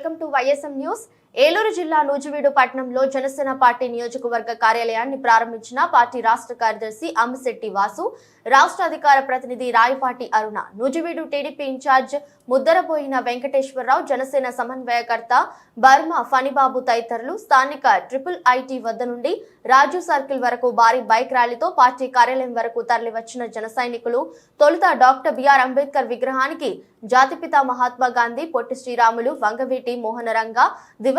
Welcome to YSM News. Eluru జిల్లా నూజివీడు పట్టణంలో Janasena party నియోజకవర్గ కార్యాలయాన్ని ప్రారంభించిన పార్టీ రాష్ట్ర కార్యదర్శి అమ్మిశెట్టి వాసు రాష్ట్ర అధికార ప్రతినిధి రాయపాటి అరుణ నూజివీడు టీడీపీ ఇన్ఛార్జ్ ముద్దరపోయిన వెంకటేశ్వరరావు జనసేన సమన్వయకర్త బర్మ ఫణిబాబు తదితరులు స్థానిక ట్రిపుల్ ఐటీ వద్ద నుండి రాజు సర్కిల్ వరకు భారీ బైక్ ర్యాలీతో పార్టీ కార్యాలయం వరకు తరలివచ్చిన జన సైనికులు తొలుత డాక్టర్ బిఆర్ అంబేద్కర్ విగ్రహానికి జాతిపిత మహాత్మా గాంధీ పొట్టి శ్రీరాములు వంగవీటి మోహనరంగ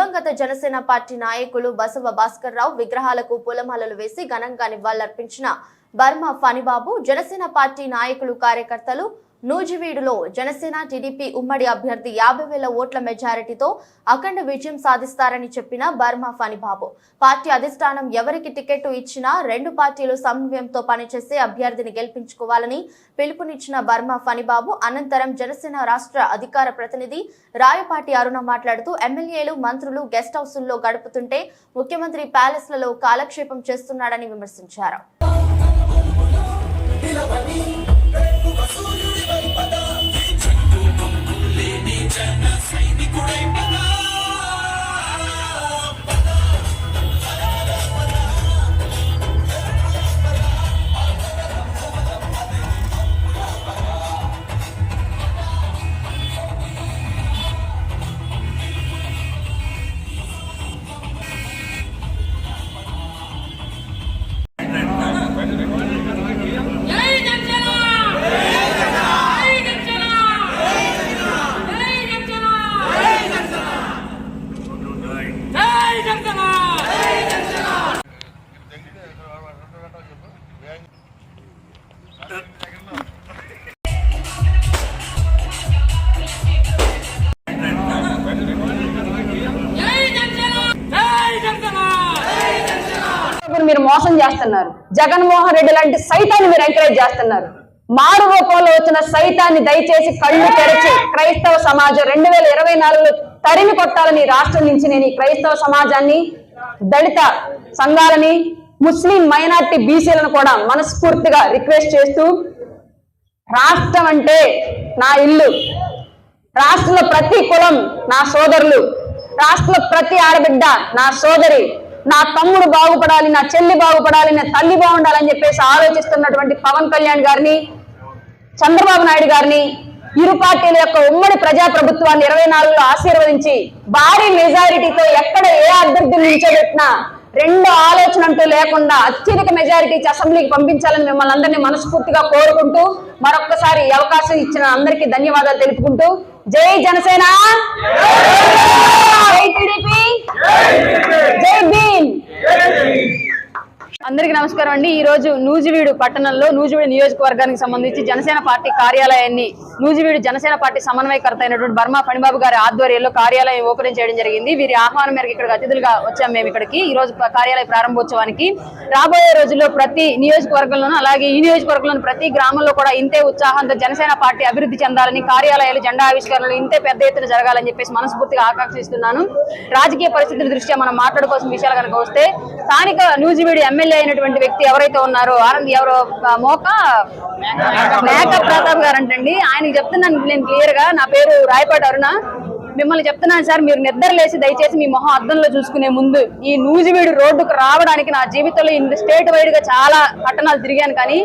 దివంగత జనసేన పార్టీ నాయకులు బసవ భాస్కర్ రావు విగ్రహాలకు పూలమాలలు వేసి ఘనంగా నివాళులర్పించిన బర్మ ఫణిబాబు జనసేన పార్టీ నాయకులు కార్యకర్తలు నూజివీడులో జనసేన టీడీపీ ఉమ్మడి అభ్యర్థి యాభై వేల ఓట్ల మెజారిటీతో అఖండ విజయం సాధిస్తారని చెప్పిన బర్మా ఫణిబాబు. పార్టీ అధిష్టానం ఎవరికి టికెట్ ఇచ్చినా రెండు పార్టీలు సమన్వయంతో పనిచేసే అభ్యర్థిని గెలిపించుకోవాలని పిలుపునిచ్చిన బర్మా ఫణిబాబు అనంతరం జనసేన రాష్ట్ర అధికార ప్రతినిధి రాయపాటి అరుణ మాట్లాడుతూ ఎమ్మెల్యేలు మంత్రులు గెస్ట్ హౌసుల్లో గడుపుతుంటే ముఖ్యమంత్రి ప్యాలెస్లలో కాలక్షేపం చేస్తున్నాడని విమర్శించారు. మీరు మోసం చేస్తున్నారు. జగన్మోహన్ రెడ్డి లాంటి సైతాన్ని మీరు ఎంకరేజ్ చేస్తున్నారు. మారు రూపంలో వచ్చిన సైతాన్ని దయచేసి కళ్ళు తెరచి క్రైస్తవ సమాజం రెండు వేల ఇరవై నాలుగులో తరిమి కొట్టాలని రాష్ట్రం నుంచి నేను ఈ క్రైస్తవ సమాజాన్ని దళిత సంఘాలని ముస్లిం మైనార్టీ బీసీలను కూడా మనస్ఫూర్తిగా రిక్వెస్ట్ చేస్తూ రాష్ట్రం అంటే నా ఇల్లు రాష్ట్రంలో ప్రతి కులం నా సోదరులు రాష్ట్రంలో ప్రతి ఆడబిడ్డ నా సోదరి నా తమ్ముడు బాగుపడాలి నా చెల్లి బాగుపడాలి నా తల్లి బాగుండాలని చెప్పేసి ఆలోచిస్తున్నటువంటి పవన్ కళ్యాణ్ గారిని చంద్రబాబు నాయుడు గారిని ఇరు పార్టీల యొక్క ఉమ్మడి ప్రజా ప్రభుత్వాన్ని ఇరవై నాలుగులో ఆశీర్వదించి భారీ మెజారిటీతో ఎక్కడ ఏ అభ్యర్థులు నిల్చోబెట్టినా రెండు ఆలోచన అంటూ లేకుండా అత్యధిక మెజారిటీ అసెంబ్లీకి పంపించాలని మిమ్మల్ని అందరినీ మనస్ఫూర్తిగా కోరుకుంటూ మరొక్కసారి అవకాశం ఇచ్చిన అందరికీ ధన్యవాదాలు తెలుపుకుంటూ. జై జనసేన! జై టీడీపీ! அந்த అందరికీ నమస్కారం అండి. ఈ రోజు నూజివీడు పట్టణంలో నూజివీడు నియోజకవర్గానికి సంబంధించి జనసేన పార్టీ కార్యాలయాన్ని నూజివీడు జనసేన పార్టీ సమన్వయకర్త అయినటువంటి బర్మా పనిబాబు గారి ఆధ్వర్యంలో కార్యాలయం ఓపెన్ చేయడం జరిగింది. వీరి ఆహ్వానం మేరకు ఇక్కడికి అతిథులుగా వచ్చాం మేము ఇక్కడికి. ఈ రోజు కార్యాలయ ప్రారంభోత్సవానికి రాబోయే రోజుల్లో ప్రతి నియోజకవర్గంలోనూ అలాగే ఈ నియోజకవర్గంలోని ప్రతి గ్రామంలో కూడా ఇంతే ఉత్సాహంతో జనసేన పార్టీ అభివృద్ధి చెందాలని కార్యాలయాలు జెండా ఆవిష్కరణలు ఇంతే పెద్ద ఎత్తున జరగాలని చెప్పేసి మనస్ఫూర్తిగా ఆకాంక్షిస్తున్నాను. రాజకీయ పరిస్థితుల దృష్ట్యా మనం మాట్లాడుకోవాల్సిన విషయాలు కనుక వస్తే స్థానిక నూజివీడు ఎమ్మెల్యే అయినటువంటి వ్యక్తి ఎవరైతే ఉన్నారో ఆనంద్ ఎవరో మోక మేక? ప్రతాప్ గారు అంటండి ఆయనకి చెప్తున్నాను నేను క్లియర్గా నా పేరు రాయపాటి అరుణ మిమ్మల్ని చెప్తున్నాను సార్ మీరు నిద్రలేసి దయచేసి మీ మొహం అద్దంలో చూసుకునే ముందు ఈ నూజివీడు రోడ్డుకు రావడానికి నా జీవితంలో ఇంత స్టేట్ వైడ్గా చాలా పట్టణాలు తిరిగాను కానీ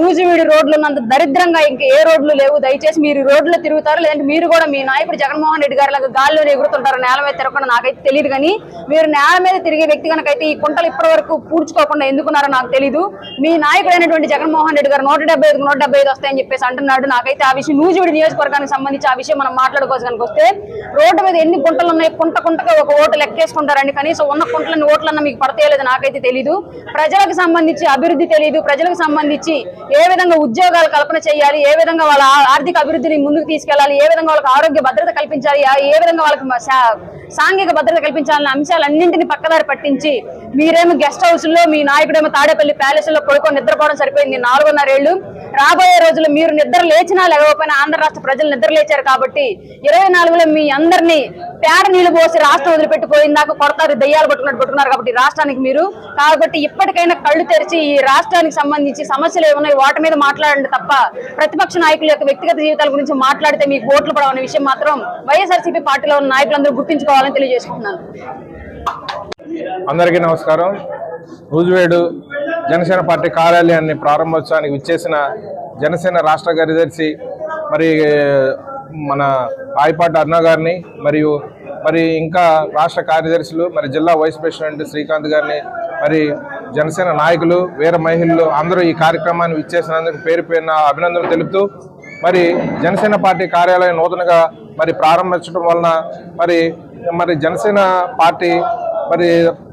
నూజివీడు రోడ్లు ఉన్నంత దరిద్రంగా ఇంకా ఏ రోడ్లు లేవు. దయచేసి మీరు రోడ్లు రోడ్లో తిరుగుతారు? లేదంటే మీరు కూడా మీ నాయకుడు జగన్మోహన్ రెడ్డి గారి లాగా గాల్లో ఎగురుతుంటారు? నేల మీద తిరగకుండా నాకైతే తెలియదు కానీ మీరు నేల మీద తిరిగే వ్యక్తి కనుకైతే ఈ కుంటలు ఇప్పటి వరకు పూడ్చుకోకుండా ఎందుకున్నారో నాకు తెలియదు మీ నాయకుడైనటువంటి జగన్మోహన్ రెడ్డి గారు నూట డెబ్బై ఐదు నూట డెబ్బై ఐదు వస్తాయని చెప్పేసి అంటున్నాడు. నాకైతే ఆ విషయం నూజివీడు నియోజకవర్గానికి సంబంధించి ఆ విషయం మనం మాట్లాడుకోవచ్చు కనుక వస్తే రోడ్డు మీద ఎన్ని గుంటలు ఉన్నాయి? కుంట కుంటగా ఒక ఓటు లెక్కేసుకుంటారండి. కనీసం ఉన్న కుంటలని ఓట్లన్నా మీకు పడతేయలేదు నాకైతే తెలియదు ప్రజలకు సంబంధించి అభివృద్ధి తెలియదు ప్రజలకు సంబంధించి ఏ విధంగా ఉద్యోగాలు కల్పన చేయాలి? ఏ విధంగా వాళ్ళ ఆ- ఆర్థిక అభివృద్ధిని ముందుకు తీసుకెళ్ళాలి ఏ విధంగా వాళ్ళకి ఆరోగ్య భద్రత కల్పించాలి? ఏ విధంగా వాళ్ళకి సాంఘిక భద్రత కల్పించాలన్న అంశాలన్నింటినీ పక్కదారి పట్టించి మీరేమో గెస్ట్ హౌస్లో మీ నాయకుడేమో తాడేపల్లి ప్యాలెస్లో పడుకొని నిద్రపోవడం సరిపోయింది. నాలుగున్నరేళ్ళు రాబోయే రోజుల్లో మీరు నిద్ర లేచినా లేకపోయినా ఆంధ్ర రాష్ట్ర ప్రజలు నిద్ర లేచారు కాబట్టి ఇరవై నాలుగులో మీ అందరినీ పేడ నీళ్ళు పోసి రాష్ట్రం వదిలిపెట్టిపోయిందాక కొడతారు దయ్యాలు కొట్టుకున్నట్టు కొట్టుకున్నారు కాబట్టి రాష్ట్రానికి మీరు. కాబట్టి ఇప్పటికైనా కళ్ళు తెరిచి ఈ రాష్ట్రానికి సంబంధించి సమస్యలు ఏమున్నాయి వాటి మీద మాట్లాడండి తప్ప ప్రతిపక్ష నాయకుల యొక్క వ్యక్తిగత జీవితాల గురించి మాట్లాడితే మీకు ఓట్లు పడవనే విషయం మాత్రం వైఎస్ఆర్సీపీ పార్టీలో ఉన్న నాయకులందరూ కావాలని తెలియజేసుకుంటున్నాను. అందరికీ నమస్కారం. నూజివేడు జనసేన పార్టీ కార్యాలయాన్ని ప్రారంభోత్సవానికి విచ్చేసిన జనసేన రాష్ట్ర కార్యదర్శి మరి మన ఆయిపాటి అర్ణ గారిని మరియు మరి ఇంకా రాష్ట్ర కార్యదర్శులు మరి జిల్లా వైస్ ప్రెసిడెంట్ శ్రీకాంత్ గారిని మరి జనసేన నాయకులు వీర మహిళలు అందరూ ఈ కార్యక్రమాన్ని విచ్చేసినందుకు పేరు పేరున అభినందనలు తెలుపుతూ మరి జనసేన పార్టీ కార్యాలయం నూతనగా మరి ప్రారంభించడం వలన మరి మరి జనసేన పార్టీ మరి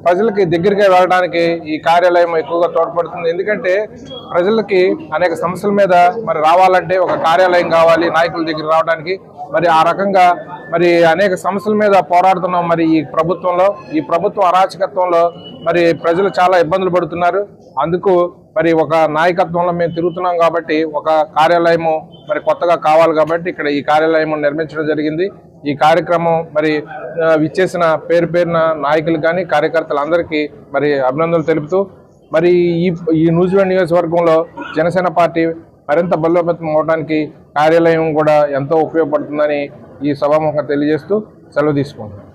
ప్రజలకి దగ్గరికి వెళ్ళడానికి ఈ కార్యాలయం ఎక్కువగా తోడ్పడుతుంది. ఎందుకంటే ప్రజలకి అనేక సమస్యల మీద మరి రావాలంటే ఒక కార్యాలయం కావాలి నాయకుల దగ్గర రావడానికి. మరి ఆ రకంగా మరి అనేక సమస్యల మీద పోరాడుతున్నాం మరి ఈ ప్రభుత్వంలో. ఈ ప్రభుత్వం అరాచకత్వంలో మరి ప్రజలు చాలా ఇబ్బందులు పడుతున్నారు. అందుకు మరి ఒక నాయకత్వంలో మేము తిరుగుతున్నాం కాబట్టి ఒక కార్యాలయము మరి కొత్తగా కావాలి కాబట్టి ఇక్కడ ఈ కార్యాలయం నిర్మించడం జరిగింది. ఈ కార్యక్రమం మరి విచ్చేసిన పేరు పేరున నాయకులు కానీ కార్యకర్తలందరికీ మరి అభినందనలు తెలుపుతూ మరి ఈ ఈ న్యూజిలాండ్ నియోజకవర్గంలో జనసేన పార్టీ మరింత బలోపేతం అవడానికి కార్యాలయం కూడా ఎంతో ఉపయోగపడుతుందని ఈ సభాముఖంగా తెలియజేస్తూ సెలవు తీసుకుంటాం